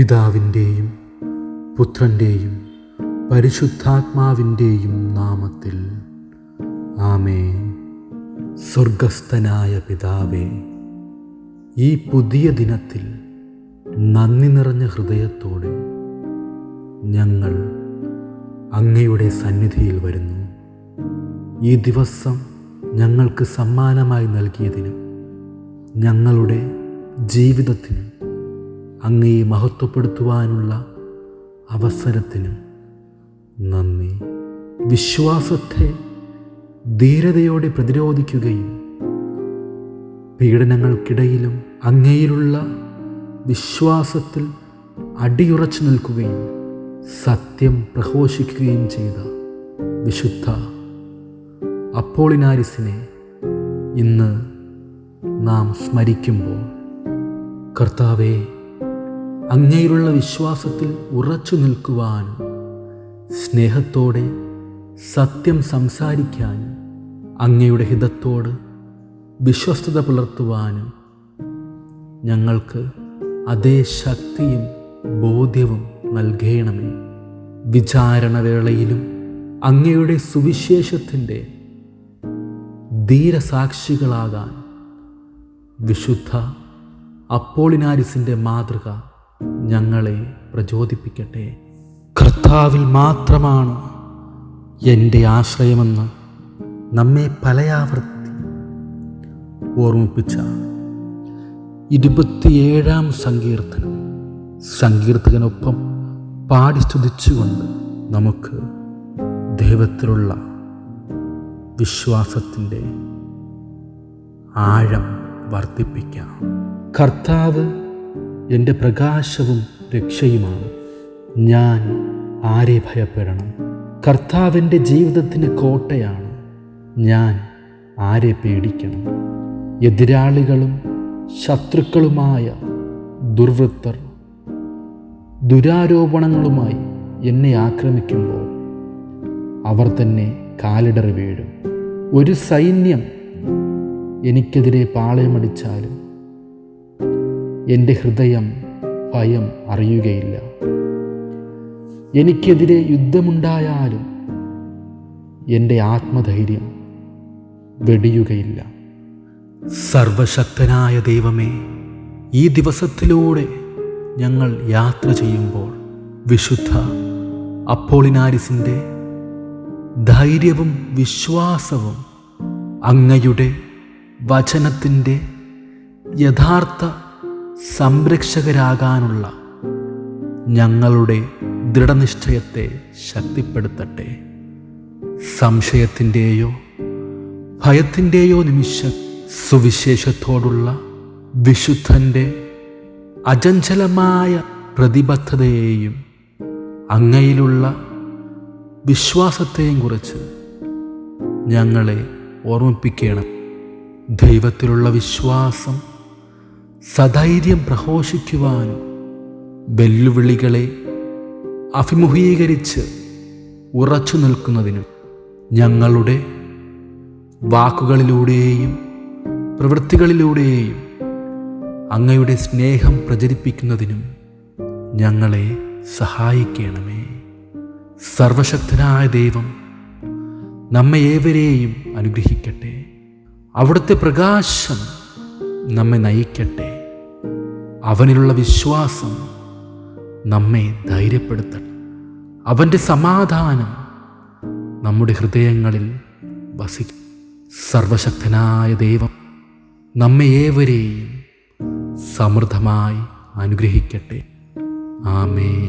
പിതാവിന്റെയും പുത്രന്റെയും പരിശുദ്ധാത്മാവിന്റെയും നാമത്തിൽ. ആമേ സ്വർഗസ്ഥനായ പിതാവേ ഈ പുതിയ ദിനത്തിൽ നന്ദി നിറഞ്ഞ ഹൃദയത്തോടെ ഞങ്ങൾ അങ്ങയുടെ സന്നിധിയിൽ വരുന്നു. ഈ ദിവസം ഞങ്ങൾക്ക് സമ്മാനമായി നൽകിയതിനും ഞങ്ങളുടെ ജീവിതത്തിനും അങ്ങയെ മഹത്വപ്പെടുത്തുവാനുള്ള അവസരത്തിനും നന്ദി. വിശ്വാസത്തെ ധീരതയോടെ പ്രതിരോധിക്കുകയും പീഡനങ്ങൾക്കിടയിലും അങ്ങയിലുള്ള വിശ്വാസത്തിൽ അടിയുറച്ചു നിൽക്കുകയും സത്യം പ്രഘോഷിക്കുകയും ചെയ്ത വിശുദ്ധ അപ്പോളിനാരിസിനെ ഇന്ന് നാം സ്മരിക്കുമ്പോൾ കർത്താവെ അങ്ങയിലുള്ള വിശ്വാസത്തിൽ ഉറച്ചു നിൽക്കുവാനും സ്നേഹത്തോടെ സത്യം സംസാരിക്കാനും അങ്ങയുടെ ഹിതത്തോട് വിശ്വസ്തത പുലർത്തുവാനും ഞങ്ങൾക്ക് അതേ ശക്തിയും ബോധ്യവും നൽകണമേ. വിചാരണവേളയിലും അങ്ങയുടെ സുവിശേഷത്തിന്റെ ധീരസാക്ഷികളാകാൻ വിശുദ്ധ അപ്പോളിനാരിസിന്റെ മാതൃക ഞങ്ങളെ പ്രചോദിപ്പിക്കട്ടെ. കർത്താവിൽ മാത്രമാണ് എന്റെ ആശ്രയമെന്ന് നമ്മെ പലയാവർത്തി ഓർമ്മിപ്പിച്ച ഇരുപത്തിയേഴാം സങ്കീർത്തനം. സങ്കീർത്തകനൊപ്പം പാടി സ്തുതിച്ചുകൊണ്ട് നമുക്ക് ദൈവത്തിലുള്ള വിശ്വാസത്തിന്റെ ആഴം വർദ്ധിപ്പിക്കാം. കർത്താവ് എന്റെ പ്രകാശവും രക്ഷയുമാണ്. ഞാൻ ആരെ ഭയപ്പെടണം? കർത്താവിന്റെ ജീവിതത്തിന് കോട്ടയാണ്. ഞാൻ ആരെ പേടിക്കണം? എതിരാളികളും ശത്രുക്കളുമായ ദുർവൃത്തർ ദുരാരോപണങ്ങളുമായി എന്നെ ആക്രമിക്കുമ്പോൾ അവർ തന്നെ കാലിടറി വീഴും. ഒരു സൈന്യം എനിക്കെതിരെ പാളയമടിച്ചാലും എന്റെ ഹൃദയം ഭയം അറിയുകയില്ല. എനിക്കെതിരെ യുദ്ധമുണ്ടായാലും എന്റെ ആത്മധൈര്യം വെടിയുകയില്ല. സർവശക്തനായ ദൈവമേ ഈ ദിവസത്തിലൂടെ ഞങ്ങൾ യാത്ര ചെയ്യുമ്പോൾ വിശുദ്ധ അപ്പോളിനാരിസിന്റെ ധൈര്യവും വിശ്വാസവും അങ്ങയുടെ വചനത്തിന്റെ യഥാർത്ഥ സംരക്ഷകരാകാനുള്ള ഞങ്ങളുടെ ദൃഢനിശ്ചയത്തെ ശക്തിപ്പെടുത്തട്ടെ. സംശയത്തിന്റെയോ ഭയത്തിന്റെയോ നിമിഷം സുവിശേഷത്തോടുള്ള വിശുദ്ധന്റെ അജഞ്ചലമായ പ്രതിബദ്ധതയെയും അങ്ങയിലുള്ള വിശ്വാസത്തെയും കുറിച്ച് ഞങ്ങളെ ഓർമ്മിപ്പിക്കണം. ദൈവത്തിലുള്ള വിശ്വാസം സധൈര്യം പ്രഘോഷിക്കുവാൻ വെല്ലുവിളികളെ അഭിമുഖീകരിച്ച് ഉറച്ചു നിൽക്കുന്നതിനും ഞങ്ങളുടെ വാക്കുകളിലൂടെയും പ്രവൃത്തികളിലൂടെയും അങ്ങയുടെ സ്നേഹം പ്രചരിപ്പിക്കുന്നതിനും ഞങ്ങളെ സഹായിക്കണമേ. സർവശക്തനായ ദൈവം നമ്മെ ഏവരെയും അനുഗ്രഹിക്കട്ടെ. അവിടുത്തെ പ്രകാശം നമ്മെ നയിക്കട്ടെ. അവനിലുള്ള വിശ്വാസം നമ്മെ ധൈര്യപ്പെടുത്തട്ടെ. അവന്റെ സമാധാനം നമ്മുടെ ഹൃദയങ്ങളിൽ വസിക്കും. സർവശക്തനായ ദൈവം നമ്മെ ഏവരെയും സമൃദ്ധമായി അനുഗ്രഹിക്കട്ടെ. ആമേ